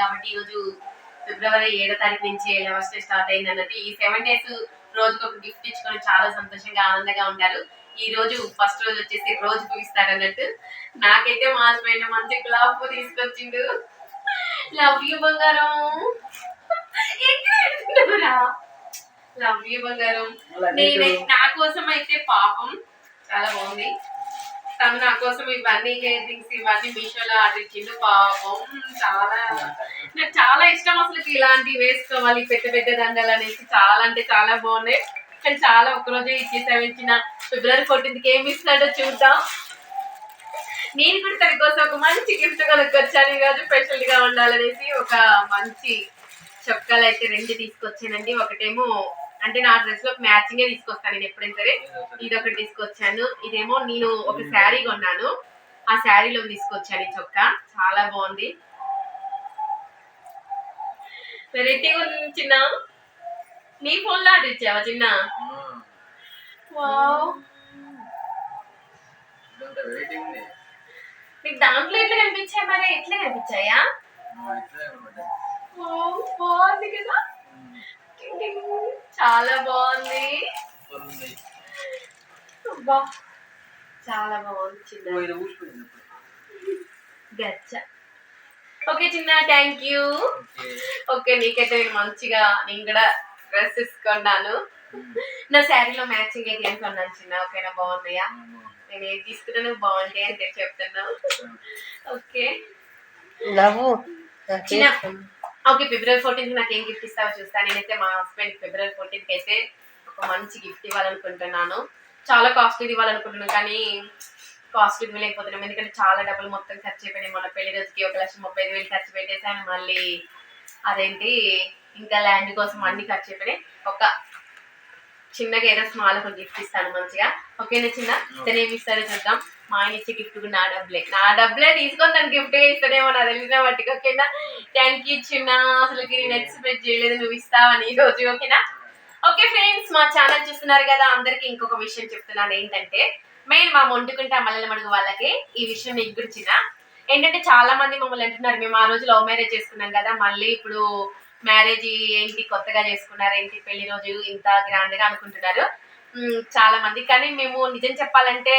కాబట్టి ఈ రోజు ఫిబ్రవరి ఏడో తారీఖు నుంచి లెవెన్ డే స్టార్ట్ అయింది అన్నట్టు ఈ సెవెన్ డేస్ రోజుకి ఒక గిఫ్ట్ ఇచ్చుకొని చాలా సంతోషంగా ఆనందంగా ఉంటారు ఈ రోజు ఫస్ట్ రోజు వచ్చేసి రోజు ఇస్తారు అన్నట్టు. నాకైతే మా హస్బెండ్ మంచి గులాబ్ తీసుకొచ్చిండు. లవ్ యూ బంగారం? లవ్ యూ బంగారం. నేను నా కోసం అయితే పాపం. చాలా బాగుంది. తను నా కోసం ఇవన్నీ హెయిర్ థింగ్స్ ఇవన్నీ మీషోలో ఆర్డర్ ఇచ్చిండు. పాపం చాలా నాకు చాలా ఇష్టం అసలు ఇలాంటివి వేసుకోవాలి పెద్ద పెద్ద దండలు అనేసి. చాలా అంటే చాలా బాగున్నాయి. కానీ చాలా ఒక్కరోజే ఇచ్చేసాము ఇచ్చిన. ఫిబ్రవరి ఫోర్టీన్త్కి ఏమి ఇస్తాడో చూద్దాం. నేను కూడా తన కోసం ఒక మంచి గిఫ్ట్ కొనుక్కొచ్చాను. ఈరోజు స్పెషల్గా ఉండాలనేసి ఒక మంచి చొక్కాలు అయితే రెండు తీసుకొచ్చానండి. ఒకటేమో అంటే నా డ్రెస్లో మ్యాచింగే తీసుకొస్తాను నేను ఎప్పుడైనా సరే. ఇది ఒకటి తీసుకొచ్చాను. ఇదేమో నేను ఒక శారీ కొన్నాను. ఆ శారీలో తీసుకొచ్చాను ఈ చొక్కా. చాలా బాగుంది. వెరైటీగా ఉంది చిన్న నీ ఫోన్లో ఆర్డర్ ఇచ్చావా చిన్న? నీకు దాంట్లో ఎట్లా కనిపించాయి మరి? ఎట్లా కనిపించాయా? బాగుంది కదా. చాలా బాగుంది. అబ్బా చాలా బాగుంది చిన్న. గచ్చ ఓకే చిన్న థ్యాంక్ యూ ఓకే. నీకైతే నేను మంచిగా నేను కూడా డ్రెస్ తీసుకున్నాను. నా శారీలో మ్యాచింగ్ అయితే ఏం కొన్నాను చిన్న? ఓకేనా బాగున్నాయా? నేను ఏది తీసుకున్నాను బాగుంటాయి అని చెప్పి చెప్తున్నాను ఓకే. నవ్వు చిన్న. ఓకే ఫిబ్రవరి ఫోర్టీన్త్ నాకు ఏం గిఫ్ట్ ఇస్తావో చూస్తాను నేనైతే మా హస్బెండ్ ఫిబ్రవరి ఫోర్టీన్త్ అయితే ఒక మంచి గిఫ్ట్ ఇవ్వాలనుకుంటున్నాను. చాలా కాస్ట్లీ ఇవ్వాలనుకుంటున్నాను కానీ కాస్ట్లీ ఇవ్వలేకపోతున్నాం ఎందుకంటే చాలా డబ్బులు మొత్తం ఖర్చు అయిపోయినాయి. మన పెళ్ళి రోజుకి ఒక లక్ష ముప్పై ఐదు వేలు ఖర్చు పెట్టేసాను మళ్ళీ అదేంటి ఇంకా ల్యాండ్ కోసం అన్ని ఖర్చు అయిపోయినాయి. ఒక చిన్నగా ఏదో స్మాల్ ఒక గిఫ్ట్ ఇస్తాను మంచిగా. ఓకేనా చిన్న? ఇతను ఏమి ఇస్తారో చూద్దాం. మా ఆయన ఇచ్చే గిఫ్ట్ కూడా నా డబ్బులే. నా డబ్బులే తీసుకొని తను గిఫ్ట్ ఇస్తాడేమో నా తెలిసిన వాటికి ఓకేనా? థ్యాంక్ యూ చిన్న. అసలు నేను ఎక్స్పెక్ట్ చేయలేదు నువ్వు ఇస్తావని ఈ రోజు ఓకేనా? ఓకే ఫ్రెండ్స్ మా ఛానల్ చూస్తున్నారు కదా అందరికి ఇంకొక విషయం చెప్తున్నాను ఏంటంటే మెయిన్ మా మొండుకుంటే మల్లెల మడుగు వాళ్ళకి ఈ విషయం నీకు గురించిన. ఏంటంటే చాలా మంది మమ్మల్ని అంటున్నారు మేము ఆ రోజు లవ్ మ్యారేజ్ చేసుకున్నాం కదా మళ్ళీ ఇప్పుడు మ్యారేజ్ ఏంటి కొత్తగా చేసుకున్నారు ఏంటి పెళ్ళి రోజు ఇంత గ్రాండ్గా అనుకుంటున్నారు చాలా మంది. కానీ మేము నిజం చెప్పాలంటే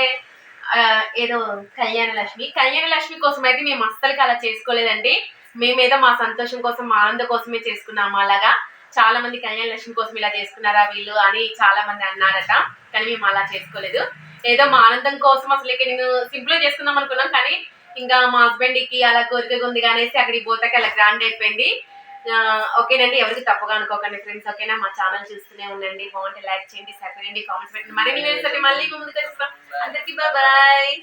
ఏదో కళ్యాణ లక్ష్మి కళ్యాణ లక్ష్మి కోసం అయితే మేము అస్సలకి అలా చేసుకోలేదండి. మేమేదో మా సంతోషం కోసం మా ఆనందం కోసమే చేసుకున్నాము అలాగా. చాలా మంది కళ్యాణ లక్ష్మి కోసం ఇలా చేసుకున్నారా వీళ్ళు అని చాలా మంది అన్నారట. కానీ మేము అలా చేసుకోలేదు. ఏదో మా ఆనందం కోసం అసలు ఇక నేను సింపుల్గా చేసుకుందాం అనుకున్నాం. కానీ ఇంకా మా హస్బెండ్కి అలా కోరికగా ఉంది కానీ అక్కడికి పోతాక అలా గ్రాండ్ అయిపోయింది. ఓకేనండి ఎవరికి తప్పుగా అనుకోకండి ఫ్రెండ్స్ ఓకేనా? మా ఛానల్ చూస్తూనే ఉండండి. బాగుంటే లైక్ చేయండి షేర్ చేయండి కామెంట్స్ పెట్టండి. మరి నేను మళ్ళీ ముందుకు వస్తాం అందరికీ బాయ్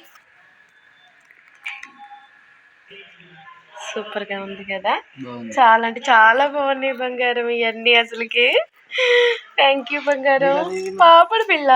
సూపర్గా ఉంది కదా? చాలా అంటే చాలా బాగున్నాయి బంగారం ఇవన్నీ అసలుకి. థ్యాంక్ యూ బంగారం. పాపడు పిల్ల.